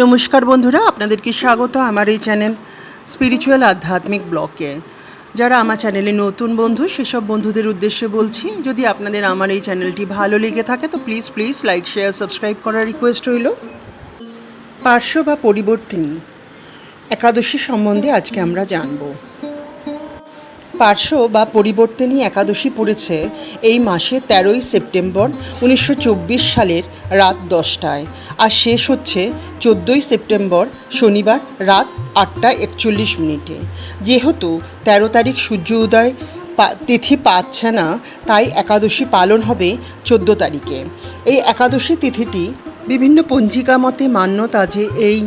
নমস্কার বন্ধুরা, আপনাদেরকে স্বাগত আমার এই চ্যানেল স্পিরিচুয়াল আধ্যাত্মিক ব্লকে। যারা আমার চ্যানেলে নতুন বন্ধু, সেসব বন্ধুদের উদ্দেশ্যে বলছি, যদি আপনাদের আমার এই চ্যানেলটি ভালো লেগে থাকে, তো please please like share subscribe করার রিকোয়েস্ট রইল। পার্শ্ব বা পরিবর্তন একাদশী সম্বন্ধে আজকে আমরা জানব। পার্শ্ব বা পরিবর্তনী একাদশী পড়েছে এই মাসে তেরোই সেপ্টেম্বর উনিশশো চব্বিশ সালের রাত দশটায়। আর শেষ হচ্ছে চোদ্দোই সেপ্টেম্বর শনিবার রাত আটটা একচল্লিশ মিনিটে। যেহেতু তেরো তারিখ সূর্য উদয় তিথি পাচ্ছে না, তাই একাদশী পালন হবে চোদ্দ তারিখে। এই একাদশী তিথিটি বিভিন্ন পঞ্জিকা মতে মান্যতা যে এই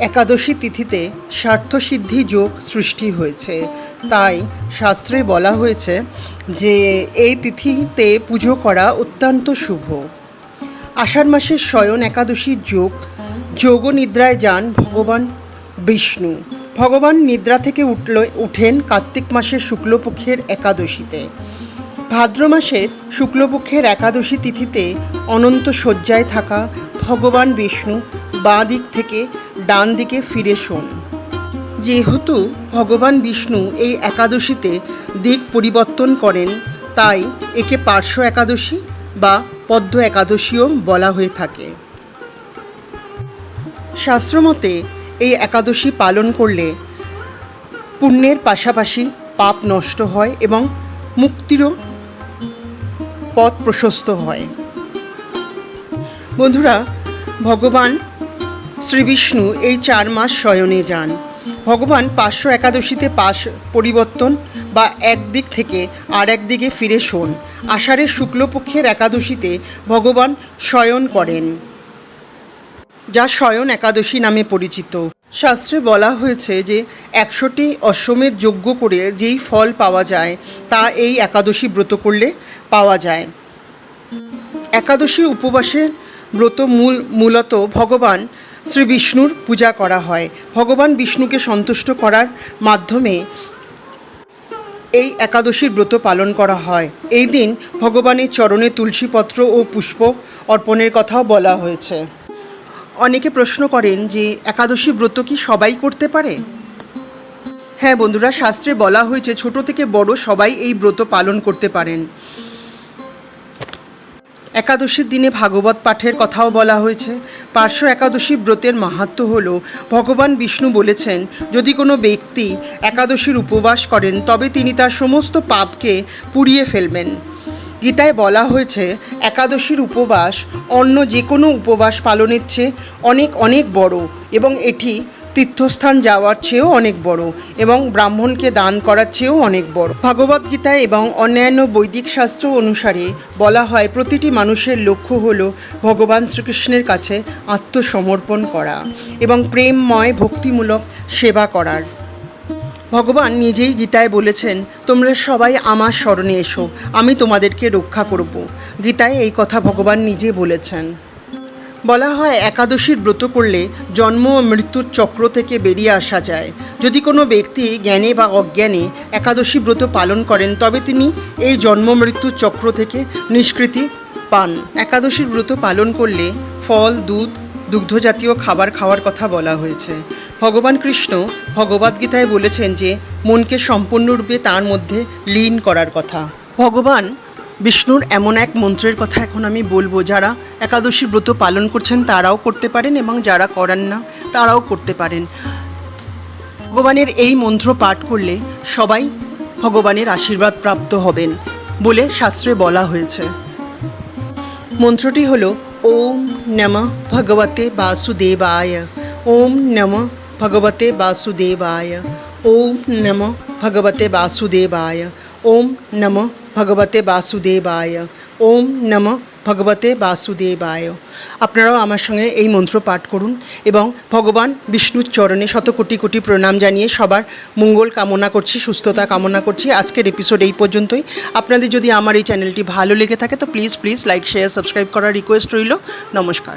একাদশী তিথিতে স্বার্থসিদ্ধি যোগ সৃষ্টি হয়েছে। তাই শাস্ত্রে বলা হয়েছে যে, এই তিথিতে পুজো করা অত্যন্ত শুভ। আষাঢ় মাসের শয়ন একাদশীর যোগ যোগ নিদ্রায় যান ভগবান বিষ্ণু। ভগবান নিদ্রা থেকে উঠল, উঠেন কার্তিক মাসের শুক্লপক্ষের একাদশীতে। ভাদ্র মাসের শুক্লপক্ষের একাদশী তিথিতে অনন্ত শয্যায় থাকা ভগবান বিষ্ণু বাঁ দিক থেকে ডান দিকে ফিরে শোন। যেহেতু ভগবান বিষ্ণু এই একাদশীতে দিক পরিবর্তন করেন, তাই একে পার্শ্ব একাদশী বা পদ্ম একাদশীও বলা হয়ে থাকে। শাস্ত্রমতে এই একাদশী পালন করলে পুণ্যের পাশাপাশি পাপ নষ্ট হয় এবং মুক্তিরও পথ প্রশস্ত হয়। বন্ধুরা, ভগবান শ্রীবিষ্ণু এই চার মাস শয়নে যান। ভগবান পার্শ্ব একাদশীতে পাশ পরিবর্তন বা একদিক থেকে আর একদিকে ফিরে শোন। আষাঢ়ের শুক্লপক্ষের একাদশীতে ভগবান শয়ন করেন। যা শয়ন একাদশী নামে পরিচিত। শাস্ত্রে বলা হয়েছে যে, একশোটি অশ্বমেধ যজ্ঞ করে যেই ফল পাওয়া যায়, তা এই একাদশী ব্রত করলে পাওয়া যায়। একাদশী উপবাসের ব্রত মূল, মূলত ভগবান শ্রী বিষ্ণুর পূজা করা হয়। ভগবান বিষ্ণুকে সন্তুষ্ট করার মাধ্যমে এই একাদশীর ব্রত পালন করা হয়। এই দিন ভগবানের চরণে তুলসীপত্র ও পুষ্প অর্পণের কথাও বলা হয়েছে। অনেকে প্রশ্ন করেন যে, একাদশী ব্রত কি সবাই করতে পারে? হ্যাঁ বন্ধুরা, শাস্ত্রে বলা হয়েছে, ছোট থেকে বড় সবাই এই ব্রত পালন করতে পারেন। একাদশীর দিনে ভাগবত পাঠের কথাও বলা হয়েছে। পার্শ্ব একাদশী ব্রতের মাহাত্ম্য হল, ভগবান বিষ্ণু বলেছেন, যদি কোনো ব্যক্তি একাদশীর উপবাস করেন, তবে তিনি তার সমস্ত পাপকে পুড়িয়ে ফেলবেন। গীতায় বলা হয়েছে, একাদশীর উপবাস অন্য যে কোনো উপবাস পালনের চেয়ে অনেক অনেক বড় এবং এটি তীর্থস্থান যাওয়ার চেয়েও অনেক বড় এবং ব্রাহ্মণকে দান করার চেয়েও অনেক বড়। ভগবদ গীতায় এবং অন্যান্য বৈদিক শাস্ত্র অনুসারে বলা হয়, প্রতিটি মানুষের লক্ষ্য হল ভগবান শ্রীকৃষ্ণের কাছে আত্মসমর্পণ করা এবং প্রেমময়, ভক্তিমূলক সেবা করার। ভগবান নিজেই গীতায় বলেছেন, তোমরা সবাই আমার স্মরণে এসো, আমি তোমাদেরকে রক্ষা করব। গীতায় এই কথা ভগবান নিজে বলেছেন। বলা হয় একাদশীর ব্রত করলে জন্ম ও মৃত্যুর চক্র থেকে বেরিয়ে আসা যায়। যদি কোনো ব্যক্তি জ্ঞানে বা অজ্ঞানে একাদশী ব্রত পালন করেন, তবে তিনি এই জন্ম মৃত্যুর চক্র থেকে নিষ্কৃতি পান। একাদশীর ব্রত পালন করলে ফল, দুধ, দুগ্ধজাতীয় খাবার খাওয়ার কথা বলা হয়েছে। ভগবান কৃষ্ণ ভগবদ্গীতায় বলেছেন যে, মনকে সম্পূর্ণরূপে তার মধ্যে লীন করার কথা। ভগবান বিষ্ণুর এমন এক মন্ত্রের কথা এখন আমি বলব, যারা একাদশী ব্রত পালন করছেন তারাও করতে পারেন এবং যারা করেন না, তারাও করতে পারেন। ভগবানের এই মন্ত্র পাঠ করলে সবাই ভগবানের আশীর্বাদ প্রাপ্ত হবেন বলে শাস্ত্রে বলা হয়েছে। মন্ত্রটি হল, ওম নম ভগবতে বাসুদেবায়, ওম নম ভগবতে বাসুদেবায়, ওম নম ভগবতে বাসুদেবায়, ওম নম ভগবতে বাসুদেবায়। ওম নম ভগবতে বাসুদেবায়। আপনারাও আমার সঙ্গে এই মন্ত্র পাঠ করুন এবং ভগবান বিষ্ণুর চরণে শত কোটি কোটি প্রণাম জানিয়ে সবার মঙ্গল কামনা করছি, সুস্থতা কামনা করছি। আজকের এপিসোড এই পর্যন্তই। আপনাদের যদি আমার এই চ্যানেলটি ভালো লেগে থাকে, তো please please like share subscribe করার রিকোয়েস্ট রইল। নমস্কার।